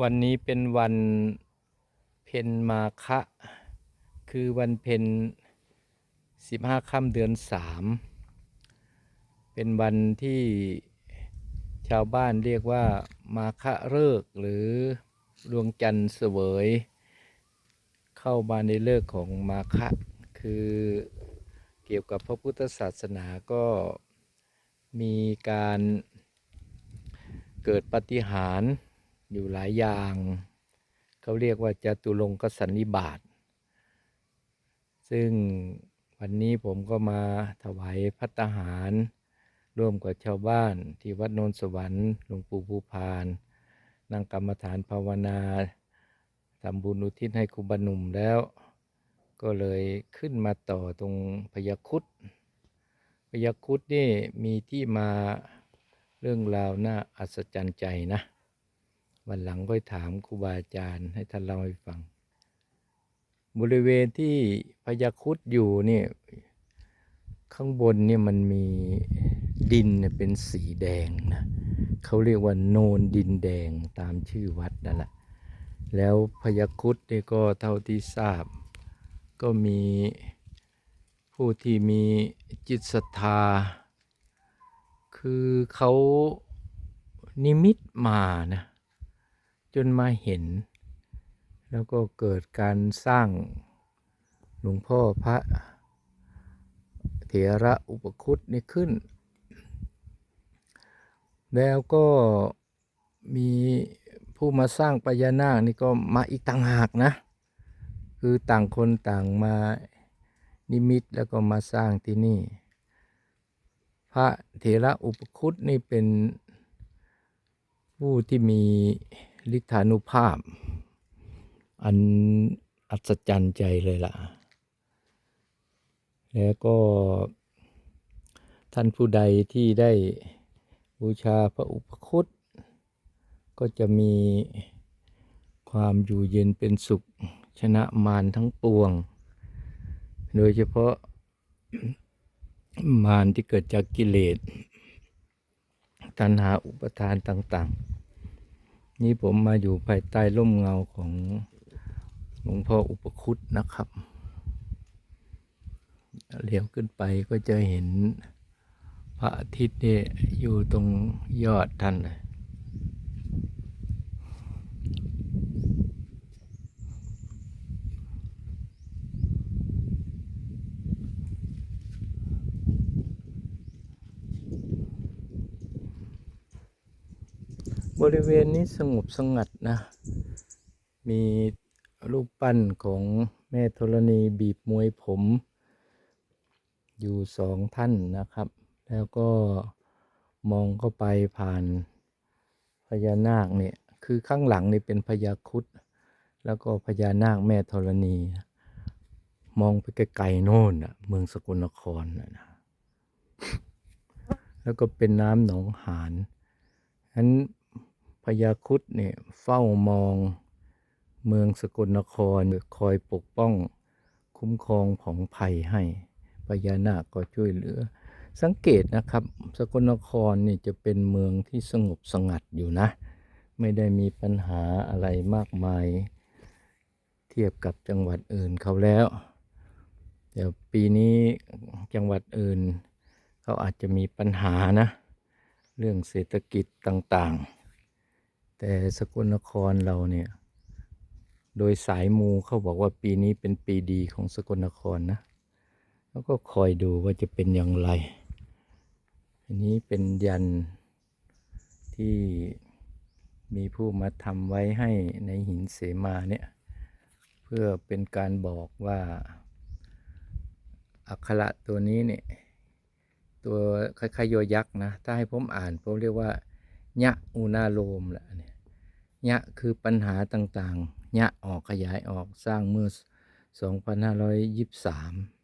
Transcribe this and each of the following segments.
วันนี้เป็นวันเพ็ญมาฆะคือวันเพ็ญสิบห้าค่ำเดือนสามเป็นวันที่ชาวบ้านเรียกว่ามาฆะเลิกหรือดวงจันทร์เสวย เข้ามาในเลิกของมาฆะคือเกี่ยวกับพระพุทธศาสนาก็มีการเกิดปฏิหาร อยู่หลายอย่างเขาเรียกว่าจตุรงกสันนิบาต ซึ่งวันนี้ผมก็มาถวายพัตหาร ร่วมกับชาวบ้านที่วัดโนนสวรรค์หลวงปู่ภูพานนั่งกรรมฐานภาวนาทำบุญอุทิศให้ครูบาหนุ่มแล้ว ก็เลยขึ้นมาต่อตรงพยาคุดพยาคุดนี่มีที่มาเรื่องราวน่าอัศจรรย์ใจนะ วันหลังก็ถามครูบาอาจารย์ให้ท่านเล่าให้ฟัง บริเวณที่พญาคุดอยู่เนี่ยข้างบนเนี่ยมันมีดินเป็นสีแดงนะเขาเรียกว่าโนนดินแดงตามชื่อวัดนั่นแหละแล้วพญาคุดเนี่ยก็เท่าที่ทราบ ก็มีผู้ที่มีจิตศรัทธา คือเขานิมิตมานะ จนมาเห็น แล้วก็เกิดการสร้างหลวงพ่อพระเถระอุปคุตนี่ขึ้น แล้วก็มีผู้มาสร้างพญานาคนี่ก็มาอีกต่างหากนะ คือต่างคนต่างมานิมิตแล้วก็มาสร้างที่นี่ พระเถระอุปคุตนี่เป็นผู้ที่มี ฤทธานุภาพ อันอัศจรรย์ใจเลยล่ะ แล้วก็ท่านผู้ใดที่ได้บูชาพระอุปคุตก็จะมีความอยู่เย็นเป็นสุขชนะมารทั้งปวง โดยเฉพาะมารที่เกิดจากกิเลส ตัณหาอุปทานต่าง ๆ นี้ผมมาอยู่ภายใต้ร่มเงาของหลวงพ่ออุปคุตนะครับเลี้ยวขึ้นไปก็จะเห็นพระอาทิตย์เนี่ยอยู่ตรงยอดท่านเลย บริเวณนี้สงบสงัดนะ มีรูปปั้นของแม่ธรณีบีบมวยผม อยู่สองท่านนะครับ แล้วก็มองเข้าไปผ่านพญานาคเนี่ยคือข้างหลังนี่เป็นพญาครุดแล้วก็พญานาคแม่ธรณี มองไปไกลๆโน่นน่ะเมืองสกลนครน่ะนะแล้วก็เป็นน้ำหนองหานฉะนั้น พญาครุดเนี่ยเฝ้ามองเมืองสกลนครคอยปกป้อง คุ้มครองของภัยให้พญานาคก็ช่วยเหลือ สังเกตนะครับ สกลนครเนี่ยจะเป็นเมืองที่สงบสงัดอยู่นะ ไม่ได้มีปัญหาอะไรมากมาย เทียบกับจังหวัดอื่นเขาแล้วเดี๋ยวปีนี้จังหวัดอื่นเขาอาจจะมีปัญหานะ เรื่องเศรษฐกิจต่างๆ แต่สกลนครเราเนี่ย โดยสายมูเขาบอกว่าปีนี้เป็นปีดีของสกลนครนะ แล้วก็คอยดูว่าจะเป็นอย่างไร อันนี้เป็นยันที่มีผู้มาทำไว้ให้ในหินเสมาเนี่ย เพื่อเป็นการบอกว่า อักขระตัวนี้เนี่ย ตัวคล้ายๆโยยักษ์นะ ถ้าให้ผมอ่านผมเรียกว่า ยะอุนาโลมแหละเนี่ยยะคือปัญหาต่างๆยะออกขยายออกสร้างเมื่อ 2523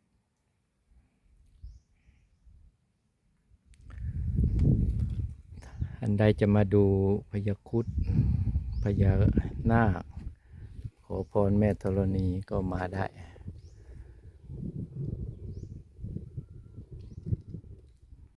อันใดจะมาดูพญาคุดพญานาคขอพรแม่ธรณีก็มาได้